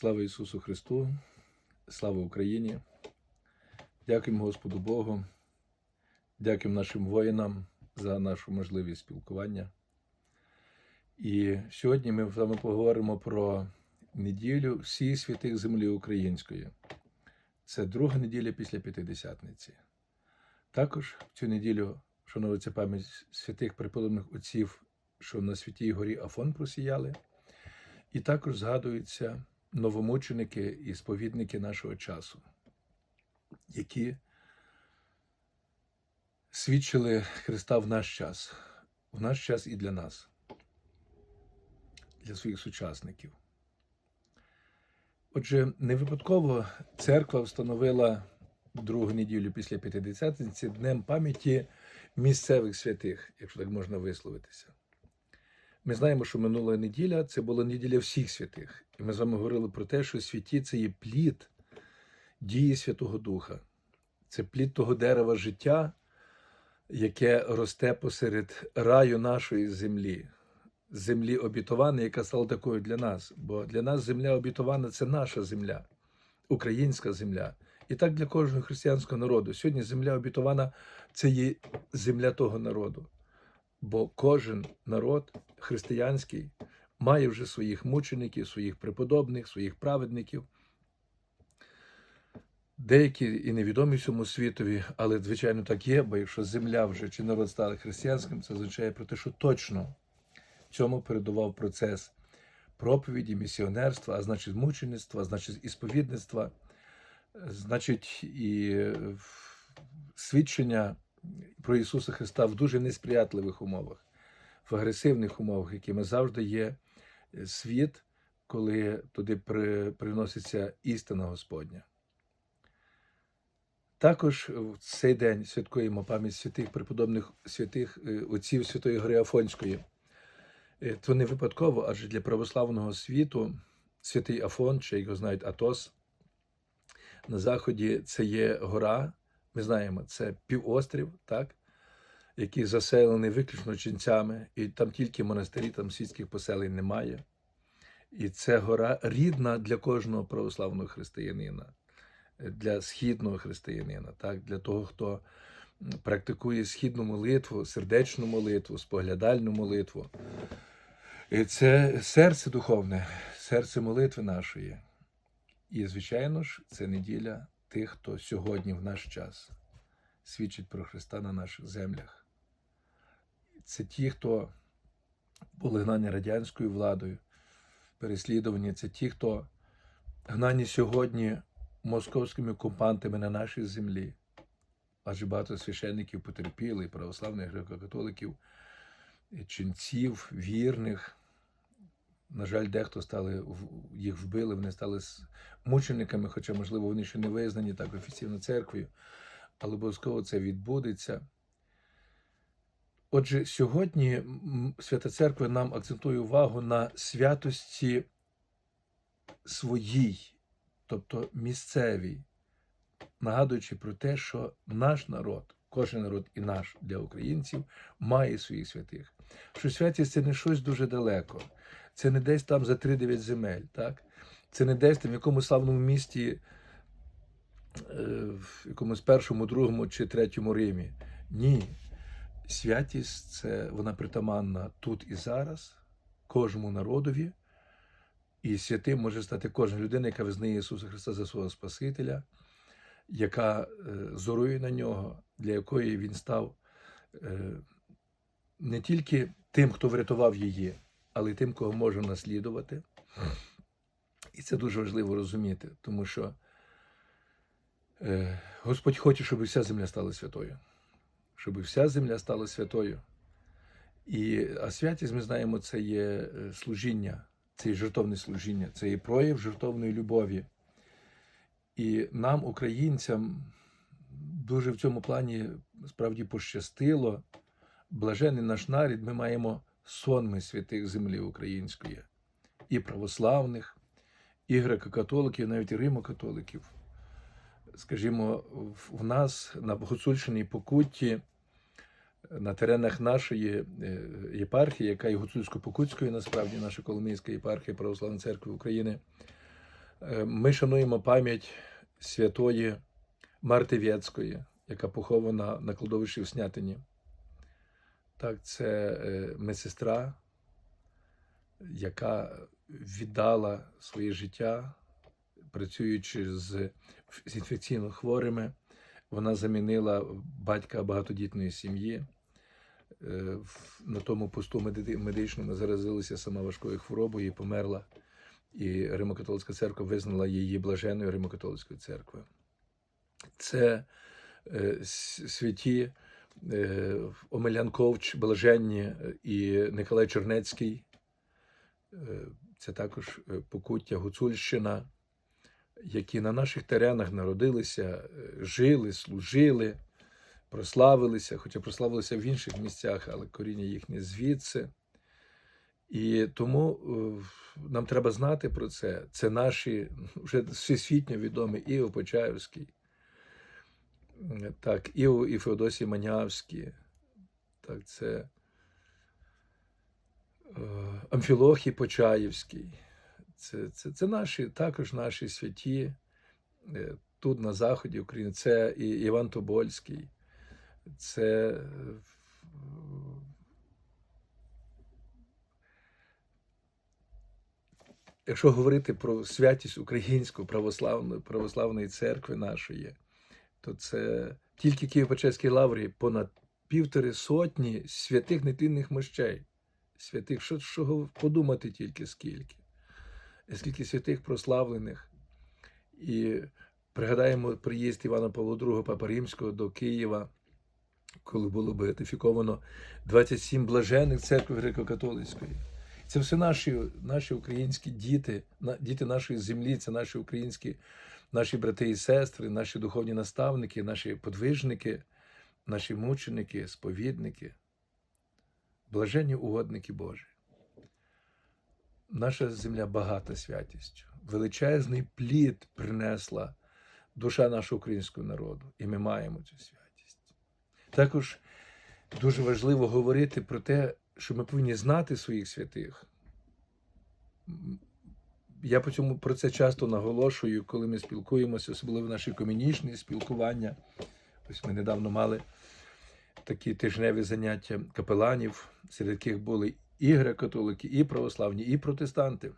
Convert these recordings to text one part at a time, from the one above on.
Слава Ісусу Христу, слава Україні. Дякуємо Господу Богу, дякуємо нашим воїнам за нашу можливість спілкування. І сьогодні ми з вами поговоримо про неділю всіх святих землі української. Це друга неділя після П'ятидесятниці. Також в цю неділю шановується пам'ять святих преподобних отців, що на святій горі Афон просіяли. І також згадуються новомученики і сповідники нашого часу, які свідчили Христа в наш час, в наш час і для нас, для своїх сучасників. Отже, не випадково церква встановила другу неділю після П'ятидесятниці днем пам'яті місцевих святих, якщо так можна висловитися. Ми знаємо, що минула неділя це була неділя всіх святих. І ми з вами говорили про те, що святі це є плід дії Святого Духа, це плід того дерева життя, яке росте посеред раю нашої землі, землі обітованої, яка стала такою для нас. Бо для нас земля обітована це наша земля, українська земля. І так для кожного християнського народу. Сьогодні земля обітована це є земля того народу. Бо кожен народ християнський має вже своїх мучеників, своїх преподобних, своїх праведників. Деякі і невідомі всьому світові, але звичайно так є, бо якщо земля вже чи народ стали християнським, це означає про те, що точно цьому передував процес проповіді, місіонерства, а значить мучеництва, а значить і сповідництва, значить і свідчення про Ісуса Христа в дуже несприятливих умовах, в агресивних умовах, якими завжди є світ, коли туди при, приноситься істина Господня. Також в цей день святкуємо пам'ять святих преподобних святих отців Святої Гори Афонської. То не випадково, адже для православного світу святий Афон, чи його знають Атос, на заході це є гора, ми знаємо, це півострів, так, який заселений виключно ченцями, і там тільки монастирі, там сільських поселень немає. І це гора рідна для кожного православного християнина, для східного християнина, так, для того, хто практикує східну молитву, сердечну молитву, споглядальну молитву. І це серце духовне, серце молитви нашої. І, звичайно ж, це неділя тих, хто сьогодні в наш час свідчить про Христа на наших землях. Це ті, хто були гнані радянською владою, переслідувані, це ті, хто гнані сьогодні московськими окупантами на нашій землі. Адже багато священників потерпіли, православних греко-католиків, ченців, вірних. На жаль, дехто стали їх вбили, вони стали мучениками, хоча, можливо, вони ще не визнані так офіційно церквою, але обов'язково це відбудеться. Отже, сьогодні Свята Церква нам акцентує увагу на святості своїй, тобто місцевій, нагадуючи про те, що наш народ, кожен народ і наш для українців, має своїх святих. Що святість це не щось дуже далеко. Це не десь там за 3-9 земель, так? Це не десь там в якомусь славному місті, в якомусь першому, другому чи третьому Римі. Ні. Святість це вона притаманна тут і зараз, кожному народові. І святим може стати кожна людина, яка визнає Ісуса Христа за свого Спасителя, яка зорує на нього, для якої Він став не тільки тим, хто врятував її але й тим, кого можна наслідувати. І це дуже важливо розуміти, тому що е, Господь хоче, щоб вся земля стала святою, щоб вся земля стала святою. І, А святість, ми знаємо, це є служіння, це є жертовне служіння, це є прояв жертовної любові. І нам, українцям, дуже в цьому плані справді пощастило, блажений наш нарід, ми маємо сонми святих землі української, і православних, і греко-католиків, навіть і римо-католиків. Скажімо, в нас на Гуцульщині Покутті, на теренах нашої єпархії, яка є Гуцульсько-Покутською, насправді наша Коломийська єпархія Православної церкви України, Е, Ми шануємо пам'ять святої Марти Вєцької, яка похована на кладовищі в Снятині. Так, це е, медсестра, яка віддала своє життя, працюючи з з інфекційно хворими. Вона замінила батька багатодітної сім'ї. Е, На тому посту медичному заразилася сама важкою хворобою і померла. І Римо-католицька церква визнала її блаженною Римо-католицькою церквою. Це е, святі е, Омелян Ковч, блаженні е, і Николай Чернецький. Це також Покуття Гуцульщина, які на наших теренах народилися, жили, служили, прославилися, хоча прославилися в інших місцях, але коріння їхнє звідси. І тому е, нам треба знати про це. Це наші вже всесвітньо відомі Іо Почаївський, так, Іо і Феодосій Манявський, так, це е, Амфілохій Почаївський. Це, це, це наші, також наші святі е, тут на заході України. Це і Іван Тобольський, це якщо говорити про святість української православної, православної церкви нашої, то це тільки Києво-Печерській лаврі понад півтори сотні святих нетлінних мощей. Святих, що, що подумати тільки скільки, скільки святих прославлених. І пригадаємо приїзд Івана Павла II Папа Римського до Києва, коли було беатифіковано 27 блажених церкви греко-католицької. Це все наші, наші українські діти, діти нашої землі, це наші українські, наші брати і сестри, наші духовні наставники, наші подвижники, наші мученики, сповідники, блаженні угодники Божі. Наша земля багата святістю. Величезний плід принесла душа нашого українського народу, і ми маємо цю святість. Також дуже важливо говорити про те, що ми повинні знати своїх святих. Я по цьому про це часто наголошую, коли ми спілкуємося, особливо наші комунічні спілкування. Ось ми недавно мали такі тижневі заняття капеланів, серед яких були і греко-католики, і православні, і протестанти.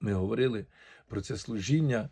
Ми говорили про це служіння.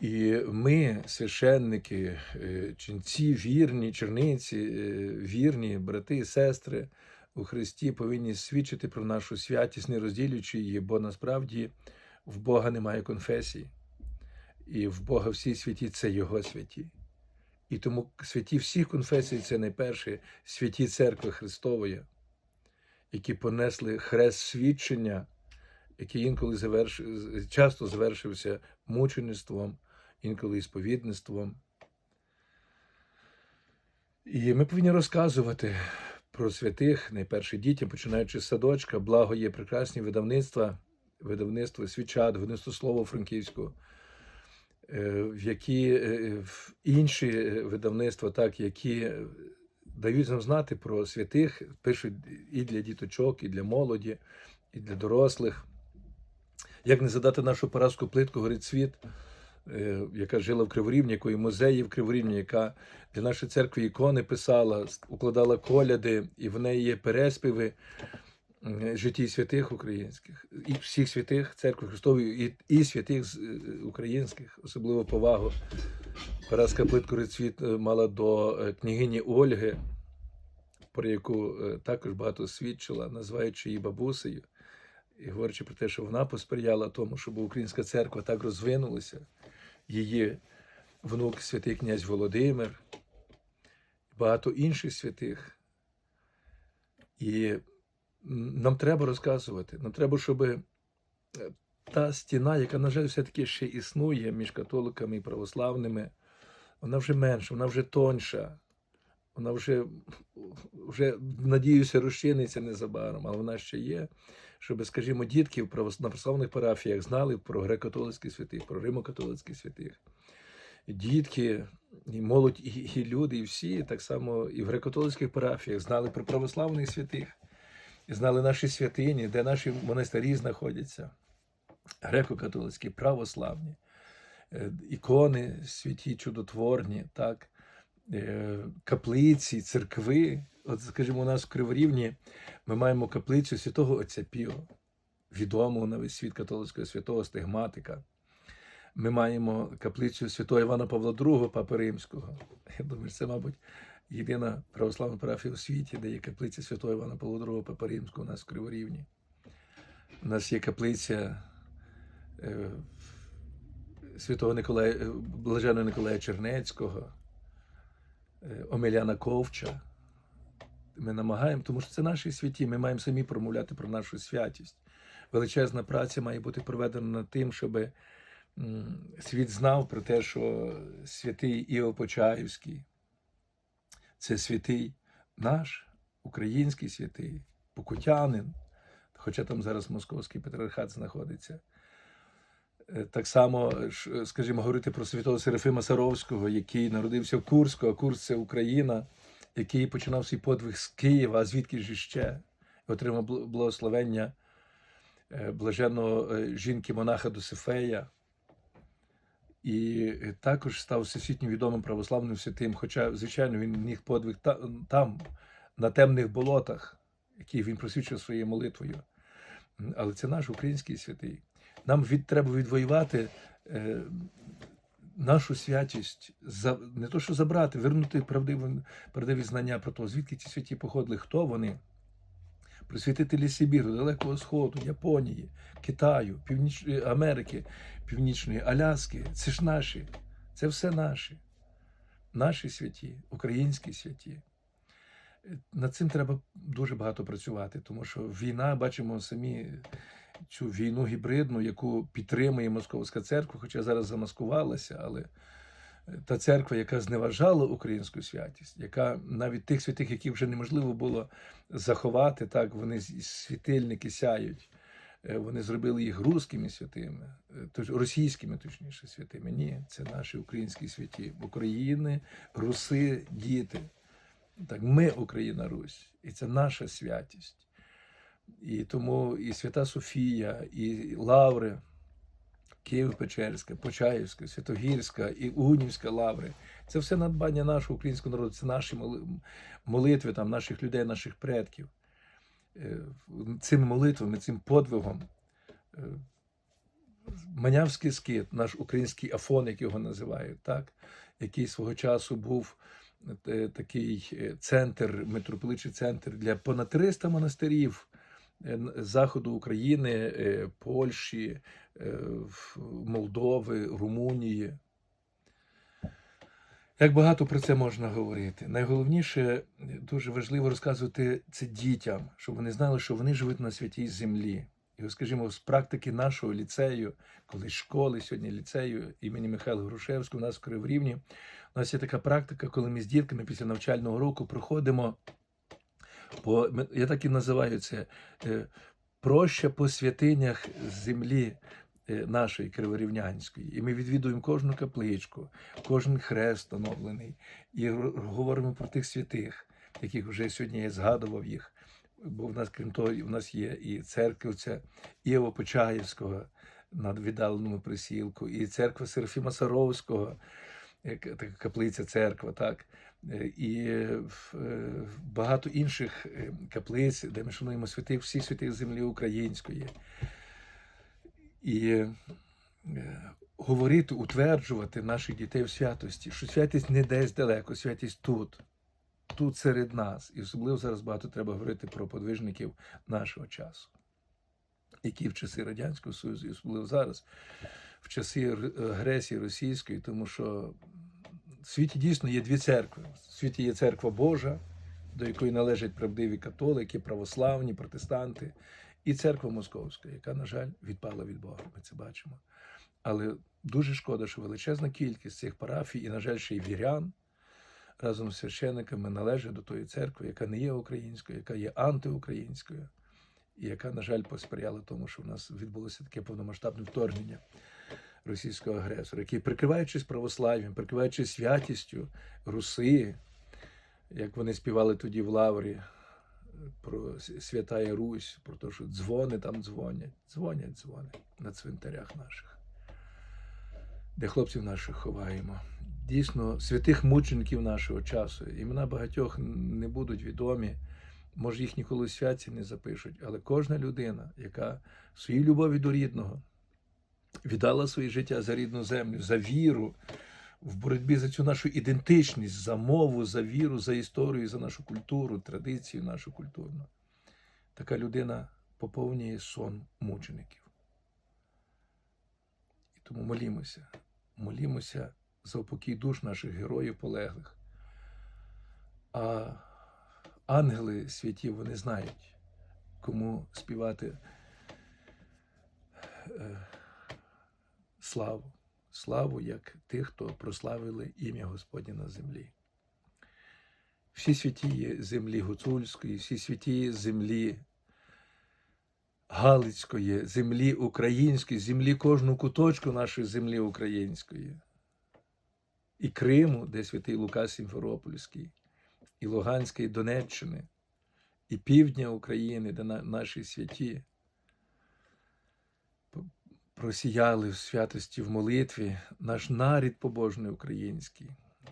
І ми, священники, е, ченці, вірні, черниці, е, вірні, брати сестри у Христі повинні свідчити про нашу святість, не розділюючи її, бо насправді в Бога немає конфесії, і в Бога всі святі це Його святі. І тому святі всіх конфесій це найперше святі церкви Христової, які понесли хрест свідчення, який інколи заверш... часто завершився мучеництвом, інколи і сповідництвом. І ми повинні розказувати про святих найперше дітям, починаючи з садочка, благо є прекрасні видавництва, видавництво свічат, видавництво слово франківського, е, в які е, в інші е, видавництва, так, які дають нам знати про святих, пишуть і для діточок, і для молоді, і для дорослих. Як не задати нашу поразку плитку горить світ, е, яка жила в Криворівні, якої музеї в Криворівні, яка для нашої церкви ікони писала, укладала коляди, і в неї є переспіви е, житті святих українських, і всіх святих церкви Христової, і, і святих е, українських, особливо повагу. Параска плитку горить е, мала до е, княгині Ольги, про яку е, також багато свідчила, називаючи її бабусею і говорячи про те, що вона посприяла тому, щоб українська церква так розвинулася, її внук святий князь Володимир, багато інших святих. І нам треба розказувати, нам треба, щоб е, та стіна, яка, на жаль, все-таки ще існує між католиками і православними, вона вже менша, вона вже тоньша. Вона вже, вже надіюся, розчиниться незабаром, але вона ще є щоб, скажімо, дітки в православних парафіях знали про греко-католицьких святих, про римо-католицьких святих. Дітки, і молодь, і, люди, і всі так само і в греко-католицьких парафіях знали про православних святих, і знали наші святині, де наші монастирі знаходяться. греко-католицькі, православні, е, ікони святі, чудотворні, так, каплиці, церкви. От, скажімо, у нас в Криворівні ми маємо каплицю святого Отця Піо, відомого на весь світ католицького святого стигматика. Ми маємо каплицю святого Івана Павла II, Папи Римського. Я думаю, це, мабуть, єдина православна парафія у світі, де є каплиця святого Івана Павла II, Папи Римського у нас в Криворівні. У нас є каплиця е, святого Николая, е, Блаженого Николая Чернецького, е, Омеляна Ковча. Ми намагаємо, тому що це наші святі. Ми маємо самі промовляти про нашу святість. Величезна праця має бути проведена над тим, щоб світ знав про те, що святий Іо Почаївський це святий наш, український святий, покутянин, хоча там зараз московський патріархат знаходиться. Е, Так само, скажімо, говорити про святого Серафима Саровського, який народився в Курську, а Курськ це Україна, який починав свій подвиг з Києва, а звідки ж іще, отримав благословення е, блаженного е, жінки-монаха Досифея. І е, також став всесвітньо відомим православним святим, хоча, звичайно, він міг подвиг там, на темних болотах, які він просвідчив своєю молитвою. Але це наш український святий. Нам від, треба відвоювати е, нашу святість, за, не то, що забрати, вернути правдиві, правдиві знання про те, звідки ці святі походили, хто вони. Просвітителі Сибіру, Далекого Сходу, Японії, Китаю, Північної Америки, Північної, Аляски. Це ж наші. Це все наші. Наші святі, українські святі. Над цим треба дуже багато працювати, тому що війна, бачимо самі цю війну гібридну, яку підтримує Московська церква, хоча зараз замаскувалася, але е, та церква, яка зневажала українську святість, яка навіть тих святих, яких вже неможливо було заховати, так вони світильники сяють. Е, Вони зробили їх руськими святими, е, тож російськими, точніше, святими. Ні, це наші українські святі. України, руси, діти. Так, ми Україна Русь, і це наша святість. І тому і Свята Софія, і Лаври, Києво-Печерська, Почаївська, Святогірська і Унівська лаври. Це все надбання нашого українського народу, це наші молитви там, наших людей, наших предків. Е, Цими молитвами, цим подвигом. е, Манявський скит, наш український Афон, як його називають, так? який свого часу був такий е, центр, митрополитчий центр для понад 300 монастирів е, заходу України, е, Польщі, е, Молдови, Румунії. Як багато про це можна говорити. Найголовніше, е, дуже важливо розказувати це дітям, щоб вони знали, що вони живуть на святій землі. І, скажімо, з практики нашого ліцею, коли школи, сьогодні ліцею імені Михайла Грушевського, у нас в Криворівні, у нас є така практика, коли ми з дітками після навчального року проходимо по, я так і називаю це, е, проща по святинях землі е, нашої Криворівнянської. І ми відвідуємо кожну капличку, кожен хрест встановлений, і говоримо про тих святих, яких вже сьогодні я згадував їх. Бо в нас, крім того, в нас є і церквиця Іова Почаївського на віддаленому присілку, і церква Серафіма Саровського, така каплиця церква, так. Е, І е, е, багато інших каплиць, де ми шануємо святих, всіх святих землі української. І говорити, утверджувати наших дітей в святості, що святість не десь далеко, святість тут, тут серед нас. І особливо зараз багато треба говорити про подвижників нашого часу, які в часи Радянського Союзу, і особливо зараз, в часи агресії російської, тому що в світі дійсно є дві церкви. В світі є церква Божа, до якої належать правдиві католики, православні, протестанти, і церква Московська, яка, на жаль, відпала від Бога. Ми це бачимо. Але дуже шкода, що величезна кількість цих парафій, і, на жаль, ще й вірян разом з священиками належать до тої церкви, яка не є українською, яка є антиукраїнською, і яка, на жаль, посприяла тому, що в нас відбулося таке повномасштабне вторгнення російського агресора, який, прикриваючись православ'ям, прикриваючись святістю Руси, як вони співали тоді в Лаврі, про с- Святая Русь, про те, що дзвони там дзвонять, дзвонять дзвони на цвинтарях наших, де хлопців наших ховаємо. Дійсно, святих мучеників нашого часу. Імена багатьох не будуть відомі, може їх ніколи святці не запишуть, але кожна людина, яка своїй любові до рідного віддала своє життя за рідну землю, за віру, в боротьбі за цю нашу ідентичність, за мову, за віру, за історію, за нашу культуру, традицію нашу культурну. Така людина поповнює сон мучеників. І тому молімося, молімося за упокій душ наших героїв полеглих. А ангели святі вони знають, кому співати е, славу славу як тих, хто прославили ім'я Господнє на землі. Всі святі землі Гуцульської, всі святі землі Галицької, землі української, землі кожну куточку нашої землі української, і Криму, де святий Лука Сімферопольський, і Луганської Донеччини, і півдня України, де наші святі просіяли в святості в молитві наш нарід побожний український,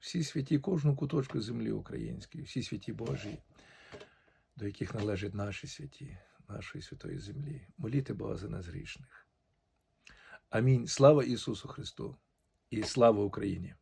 всі святі, кожну куточку землі української, всі святі Божі, до яких належать наші святі, нашої святої землі. Моліти Бога за нас грішних. Амінь. Слава Ісусу Христу і слава Україні!